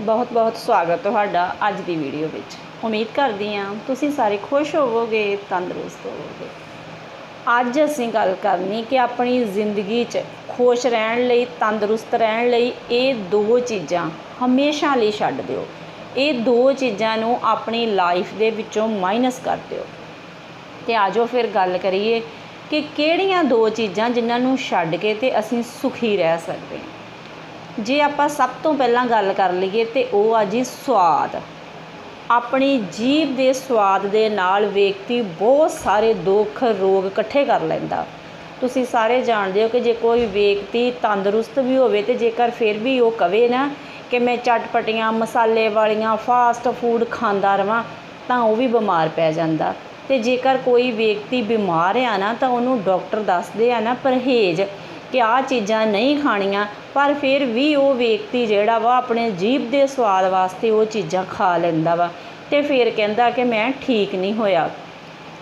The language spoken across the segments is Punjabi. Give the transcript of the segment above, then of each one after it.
ਬਹੁਤ ਬਹੁਤ ਸਵਾਗਤ ਤੁਹਾਡਾ ਅੱਜ ਦੀ ਵੀਡੀਓ ਵਿੱਚ। ਉਮੀਦ ਕਰਦੀ ਹਾਂ ਤੁਸੀਂ ਸਾਰੇ ਖੁਸ਼ ਹੋਵੋਗੇ, ਤੰਦਰੁਸਤ ਹੋਵੋਗੇ। ਅੱਜ ਅਸੀਂ ਗੱਲ ਕਰਨੀ ਕਿ ਆਪਣੀ ਜ਼ਿੰਦਗੀ 'ਚ ਖੁਸ਼ ਰਹਿਣ ਲਈ, ਤੰਦਰੁਸਤ ਰਹਿਣ ਲਈ ਇਹ ਦੋ ਚੀਜ਼ਾਂ ਹਮੇਸ਼ਾ ਲਈ ਛੱਡ ਦਿਓ। ਇਹ ਦੋ ਚੀਜ਼ਾਂ ਨੂੰ ਆਪਣੀ ਲਾਈਫ ਦੇ ਵਿੱਚੋਂ ਮਾਈਨਸ ਕਰ ਦਿਓ। ਤੇ ਆਜੋ ਫਿਰ ਗੱਲ ਕਰੀਏ ਕਿ ਕਿਹੜੀਆਂ ਦੋ ਚੀਜ਼ਾਂ ਜਿਨ੍ਹਾਂ ਨੂੰ ਛੱਡ ਕੇ ਤੇ ਅਸੀਂ ਸੁਖੀ ਰਹਿ ਸਕਦੇ ਹਾਂ। ਜੇ ਆਪਾਂ ਸਭ ਤੋਂ ਪਹਿਲਾਂ ਗੱਲ ਕਰ ਲਈਏ ਤੇ ਉਹ ਆ ਜੀ ਸਵਾਦ। ਆਪਣੀ ਜੀਭ ਦੇ ਸਵਾਦ ਦੇ ਨਾਲ ਵਿਅਕਤੀ ਬਹੁਤ ਸਾਰੇ ਦੁੱਖ, ਰੋਗ ਇਕੱਠੇ ਕਰ ਲੈਂਦਾ। ਤੁਸੀਂ ਸਾਰੇ ਜਾਣਦੇ ਹੋ ਕਿ ਜੇ ਕੋਈ ਵਿਅਕਤੀ ਤੰਦਰੁਸਤ ਵੀ ਹੋਵੇ ਤੇ ਜੇਕਰ ਫਿਰ ਵੀ ਉਹ ਕਵੇ ਨਾ ਕਿ ਮੈਂ ਚਟਪਟੀਆਂ, ਮਸਾਲੇ ਵਾਲੀਆਂ ਫਾਸਟ ਫੂਡ ਖਾਂਦਾ ਰਵਾਂ, ਤਾਂ ਉਹ ਵੀ ਬਿਮਾਰ ਪੈ ਜਾਂਦਾ। ਤੇ ਜੇਕਰ ਕੋਈ ਵਿਅਕਤੀ ਬਿਮਾਰ ਆ ਨਾ, ਤਾਂ ਉਹਨੂੰ ਡਾਕਟਰ ਦੱਸਦੇ ਆ ਨਾ ਪਰਹੇਜ਼ ਕਿ ਆਹ ਚੀਜ਼ਾਂ ਨਹੀਂ ਖਾਣੀਆਂ, ਪਰ ਫਿਰ ਵੀ ਉਹ ਵਿਅਕਤੀ ਜਿਹੜਾ ਵਾ ਆਪਣੇ ਜੀਭ ਦੇ ਸਵਾਦ ਵਾਸਤੇ ਉਹ ਚੀਜ਼ਾਂ ਖਾ ਲੈਂਦਾ ਵਾ। ਤੇ ਫਿਰ ਕਹਿੰਦਾ ਕਿ ਮੈਂ ਠੀਕ ਨਹੀਂ ਹੋਇਆ।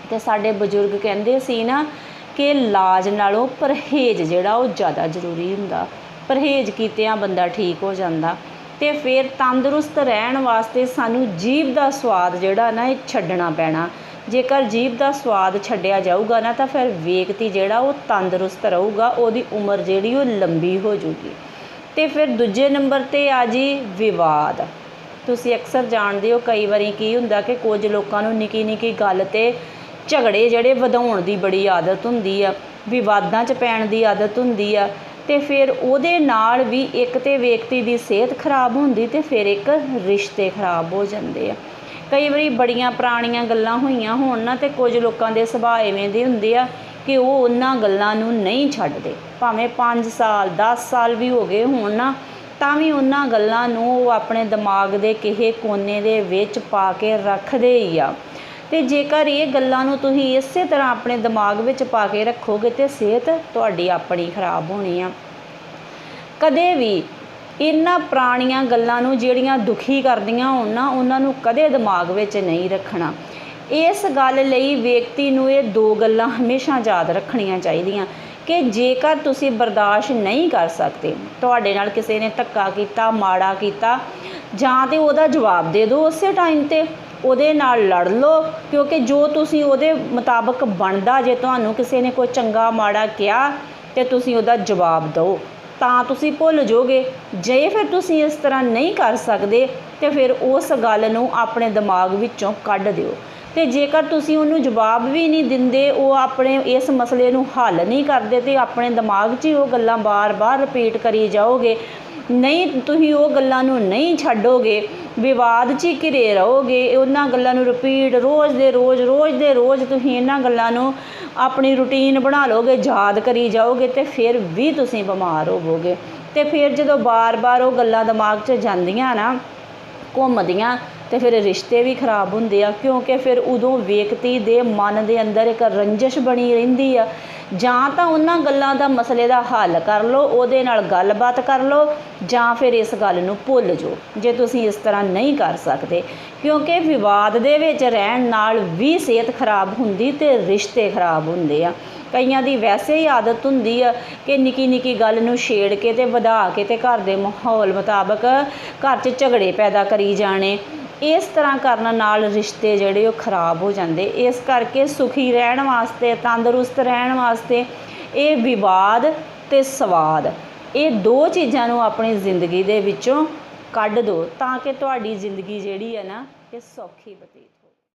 ਤੇ ਸਾਡੇ ਬਜ਼ੁਰਗ ਕਹਿੰਦੇ ਸੀ ਨਾ ਕਿ ਲਾਜ ਨਾਲੋਂ ਪਰਹੇਜ਼ ਜਿਹੜਾ ਉਹ ਜ਼ਿਆਦਾ ਜ਼ਰੂਰੀ ਹੁੰਦਾ। ਪਰਹੇਜ਼ ਕੀਤਿਆਂ ਬੰਦਾ ਠੀਕ ਹੋ ਜਾਂਦਾ। ਤੇ ਫਿਰ ਤੰਦਰੁਸਤ ਰਹਿਣ ਵਾਸਤੇ ਸਾਨੂੰ ਜੀਭ ਦਾ ਸਵਾਦ ਜਿਹੜਾ ਨਾ ਇਹ ਛੱਡਣਾ ਪੈਣਾ। ਜੇਕਰ ਜੀਭ ਦਾ ਸਵਾਦ ਛੱਡਿਆ ਜਾਊਗਾ ਨਾ, ਤਾਂ ਫਿਰ ਵਿਅਕਤੀ ਜਿਹੜਾ ਉਹ ਤੰਦਰੁਸਤ ਰਹੂਗਾ, ਉਹਦੀ ਉਮਰ ਜਿਹੜੀ ਉਹ ਲੰਬੀ ਹੋ ਜੂਗੀ ਤੇ ਫਿਰ ਦੂਜੇ ਨੰਬਰ ਤੇ ਆ ਜੀ ਵਿਵਾਦ। ਤੁਸੀਂ ਅਕਸਰ ਜਾਣਦੇ ਹੋ ਕਈ ਵਾਰੀ ਕੀ ਹੁੰਦਾ ਕਿ ਕੁਝ ਲੋਕਾਂ ਨੂੰ ਨਿੱਕੀ ਨਿੱਕੀ ਗੱਲ ਤੇ ਝਗੜੇ ਜਿਹੜੇ ਵਧਾਉਣ ਦੀ ਬੜੀ ਆਦਤ ਹੁੰਦੀ ਆ, ਵਿਵਾਦਾਂ 'ਚ ਪੈਣ ਦੀ ਆਦਤ ਹੁੰਦੀ ਆ, ਤੇ ਫਿਰ ਉਹਦੇ ਨਾਲ ਵੀ ਇੱਕ ਤੇ ਵਿਅਕਤੀ ਦੀ ਸਿਹਤ ਖਰਾਬ ਹੁੰਦੀ ਤੇ ਫਿਰ ਇੱਕ ਰਿਸ਼ਤੇ ਖਰਾਬ ਹੋ ਜਾਂਦੇ ਆ। ਕਈ ਵਾਰੀ ਬੜੀਆਂ ਪੁਰਾਣੀਆਂ ਗੱਲਾਂ ਹੋਈਆਂ ਹੋਣ ਨਾ ਤੇ ਕੁਝ ਲੋਕਾਂ ਦੇ ਸੁਭਾਅ ਐਵੇਂ ਦੇ ਹੁੰਦੇ ਆ ਕਿ ਉਹ ਉਹਨਾਂ ਗੱਲਾਂ ਨੂੰ ਨਹੀਂ ਛੱਡਦੇ। ਭਾਵੇਂ 5 ਸਾਲ 10 ਸਾਲ ਵੀ ਹੋ ਗਏ ਹੋਣ ਨਾ, ਤਾਂ ਵੀ ਉਹਨਾਂ ਗੱਲਾਂ ਨੂੰ ਉਹ ਆਪਣੇ ਦਿਮਾਗ ਦੇ ਕਿਸੇ ਕੋਨੇ ਦੇ ਵਿੱਚ ਪਾ ਕੇ ਰੱਖਦੇ ਹੀ ਆ। ਤੇ ਜੇਕਰ ਇਹ ਗੱਲਾਂ ਨੂੰ ਤੁਸੀਂ ਇਸੇ ਤਰ੍ਹਾਂ ਆਪਣੇ ਦਿਮਾਗ ਵਿੱਚ ਪਾ ਕੇ ਰੱਖੋਗੇ ਤੇ ਸਿਹਤ ਤੁਹਾਡੀ ਆਪਣੀ ਖਰਾਬ ਹੋਣੀ ਆ। ਕਦੇ ਵੀ ਇਹਨਾਂ ਪੁਰਾਣੀਆਂ ਗੱਲਾਂ ਨੂੰ ਜਿਹੜੀਆਂ ਦੁਖੀ ਕਰਦੀਆਂ ਹੋਣ ਨਾ, ਉਹਨਾਂ ਨੂੰ ਕਦੇ ਦਿਮਾਗ ਵਿੱਚ ਨਹੀਂ ਰੱਖਣਾ। ਇਸ ਗੱਲ ਲਈ ਵਿਅਕਤੀ ਨੂੰ ਇਹ ਦੋ ਗੱਲਾਂ ਹਮੇਸ਼ਾ ਯਾਦ ਰੱਖਣੀਆਂ ਚਾਹੀਦੀਆਂ ਕਿ ਜੇਕਰ ਤੁਸੀਂ ਬਰਦਾਸ਼ਤ ਨਹੀਂ ਕਰ ਸਕਦੇ, ਤੁਹਾਡੇ ਨਾਲ ਕਿਸੇ ਨੇ ਧੱਕਾ ਕੀਤਾ, ਮਾੜਾ ਕੀਤਾ, ਜਾਂ ਤੇ ਉਹਦਾ ਜਵਾਬ ਦੇ ਦਿਓ ਉਸੇ ਟਾਈਮ ਤੇ। ਉਹਦੇ ਨਾਲ ਲੜ ਲਓ, ਕਿਉਂਕਿ ਜੋ ਤੁਸੀਂ ਉਹਦੇ ਮੁਤਾਬਕ ਬਣਦਾ, ਜੇ ਤੁਹਾਨੂੰ ਕਿਸੇ ਨੇ ਕੋਈ ਚੰਗਾ, ਮਾੜਾ ਕਿਹਾ, ਤੇ ਤੁਸੀਂ ਉਹਦਾ ਜਵਾਬ ਦਿਓ। ਤਾਂ ਤੁਸੀਂ ਭੁੱਲ ਜਾਓਗੇ। ਜੇ ਫਿਰ ਤੁਸੀਂ ਇਸ ਤਰ੍ਹਾਂ ਨਹੀਂ ਕਰ ਸਕਦੇ, ਤੇ ਫਿਰ ਉਸ ਗੱਲ ਨੂੰ ਆਪਣੇ ਦਿਮਾਗ ਵਿੱਚੋਂ ਕੱਢ ਦਿਓ। ਤੇ ਜੇਕਰ ਤੁਸੀਂ ਉਹਨੂੰ ਜਵਾਬ ਵੀ ਨਹੀਂ ਦਿੰਦੇ, ਉਹ ਆਪਣੇ ਇਸ ਮਸਲੇ ਨੂੰ ਹੱਲ ਨਹੀਂ ਕਰਦੇ ਤੇ ਆਪਣੇ ਦਿਮਾਗ 'ਚ ਹੀ ਉਹ ਗੱਲਾਂ ਬਾਰ-ਬਾਰ ਰਿਪੀਟ ਕਰੀ ਜਾਓਗੇ ਨਹੀਂ, ਤੁਸੀਂ ਉਹ ਗੱਲਾਂ ਨੂੰ ਨਹੀਂ ਛੱਡੋਗੇ, ਵਿਵਾਦ 'ਚ ਹੀ ਘਿਰੇ ਰਹੋਗੇ, ਉਹਨਾਂ ਗੱਲਾਂ ਨੂੰ ਰਿਪੀਟ ਰੋਜ਼ ਦੇ ਰੋਜ਼ ਰੋਜ਼ ਦੇ ਰੋਜ਼ ਤੁਸੀਂ ਇਹਨਾਂ ਗੱਲਾਂ ਨੂੰ ਆਪਣੀ ਰੁਟੀਨ ਬਣਾ ਲਓਗੇ, ਯਾਦ ਕਰੀ ਜਾਓਗੇ ਤੇ ਫਿਰ ਵੀ ਤੁਸੀਂ ਬਿਮਾਰ ਹੋਵੋਗੇ। ਤੇ ਫਿਰ ਜਦੋਂ ਬਾਰ-ਬਾਰ ਉਹ ਗੱਲਾਂ ਦਿਮਾਗ 'ਚ ਜਾਂਦੀਆਂ ਨਾ, ਘੁੰਮਦੀਆਂ ਤੇ ਫਿਰ ਰਿਸ਼ਤੇ ਵੀ ਖਰਾਬ ਹੁੰਦੇ ਆ, ਕਿਉਂਕਿ ਫਿਰ ਉਦੋਂ ਵਿਅਕਤੀ ਦੇ ਮਨ ਦੇ ਅੰਦਰ ਇੱਕ ਰੰਜਿਸ਼ ਬਣੀ ਰਹਿੰਦੀ ਆ ਜਾਂ ਤਾਂ ਉਹਨਾਂ ਗੱਲਾਂ ਦਾ ਮਸਲੇ ਦਾ ਹੱਲ ਕਰ ਲਓ, ਉਹਦੇ ਨਾਲ ਗੱਲਬਾਤ ਕਰ ਲਓ, ਜਾਂ ਫਿਰ ਇਸ ਗੱਲ ਨੂੰ ਭੁੱਲ ਜਾਓ, ਜੇ ਤੁਸੀਂ ਇਸ ਤਰ੍ਹਾਂ ਨਹੀਂ ਕਰ ਸਕਦੇ। ਕਿਉਂਕਿ ਵਿਵਾਦ ਦੇ ਵਿੱਚ ਰਹਿਣ ਨਾਲ ਵੀ ਸਿਹਤ ਖਰਾਬ ਹੁੰਦੀ ਤੇ ਰਿਸ਼ਤੇ ਖਰਾਬ ਹੁੰਦੇ ਆ। ਕਈਆਂ ਦੀ ਵੈਸੇ ਹੀ ਆਦਤ ਹੁੰਦੀ ਆ ਕਿ ਨਿੱਕੀ ਨਿੱਕੀ ਗੱਲ ਨੂੰ ਛੇੜ ਕੇ ਤੇ ਵਧਾ ਕੇ ਤੇ ਘਰ ਦੇ ਮਾਹੌਲ ਮੁਤਾਬਕ ਘਰ 'ਚ ਝਗੜੇ ਪੈਦਾ ਕਰੀ ਜਾਣੇ। ਇਸ ਤਰ੍ਹਾਂ ਕਰਨ ਨਾਲ ਰਿਸ਼ਤੇ ਜਿਹੜੇ ਉਹ ਖਰਾਬ ਹੋ ਜਾਂਦੇ। ਇਸ ਕਰਕੇ ਸੁਖੀ ਰਹਿਣ ਵਾਸਤੇ, ਤੰਦਰੁਸਤ ਰਹਿਣ ਵਾਸਤੇ ਇਹ ਵਿਵਾਦ ਤੇ ਸਵਾਦ, ਇਹ ਦੋ ਚੀਜ਼ਾਂ ਨੂੰ ਆਪਣੀ ਜ਼ਿੰਦਗੀ ਦੇ ਵਿੱਚੋਂ ਕੱਢ ਦਿਓ ਤਾਂ ਕਿ ਤੁਹਾਡੀ ਜ਼ਿੰਦਗੀ ਜਿਹੜੀ ਹੈ ਨਾ, ਇਹ ਸੌਖੀ ਬਤੀਤ